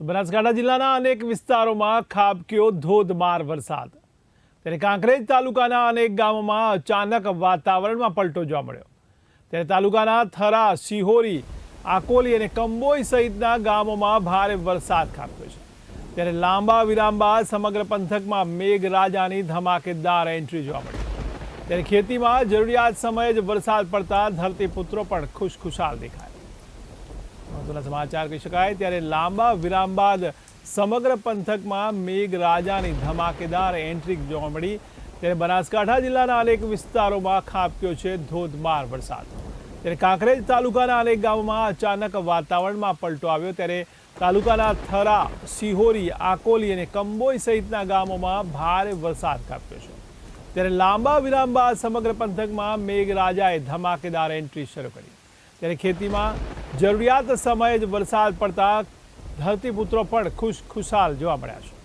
તો બનાસકાંઠા જિલ્લાના અનેક વિસ્તારોમાં ખાબક્યો ધોધમાર વરસાદ. ત્યારે કાંકરેજ તાલુકાના અનેક ગામોમાં અચાનક વાતાવરણમાં પલટો જોવા મળ્યો. ત્યારે તાલુકાના થરા, સિહોરી, આકોલી અને કંબોઈ સહિતના ગામોમાં ભારે વરસાદ ખાબક્યો છે. ત્યારે લાંબા વિરામ બાદ સમગ્ર પંથકમાં મેઘરાજાની ધમાકેદાર એન્ટ્રી જોવા મળી. ત્યારે ખેતીમાં જરૂરિયાત સમયે જ વરસાદ પડતા ધરતીપુત્રો પણ ખુશખુશાલ દેખાય. મહત્વના સમાચાર કહી શકાય. ત્યારે લાંબા વિરામ બાદ સમગ્ર પંથકમાં મેઘરાજાની ધમાકેદાર એન્ટ્રી જોવા મળી. ત્યારે બનાસકાંઠા જિલ્લાના અનેક વિસ્તારોમાં ખાબક્યો છે ધોધમાર વરસાદ. ત્યારે કાંકરેજ તાલુકાના અનેક ગામોમાં અચાનક વાતાવરણમાં પલટો આવ્યો. ત્યારે તાલુકાના થરા, સિહોરી, આકોલી અને કંબોઈ સહિતના ગામોમાં ભારે વરસાદ ખાબક્યો છે. ત્યારે લાંબા વિરામ બાદ સમગ્ર પંથકમાં મેઘરાજાએ ધમાકેદાર એન્ટ્રી શરૂ કરી. ત્યારે ખેતીમાં જરૂરિયાત સમયે જ વરસાદ પડતા ધરતીપુત્રો પણ ખુશ ખુશાલ જોવા મળ્યા છે.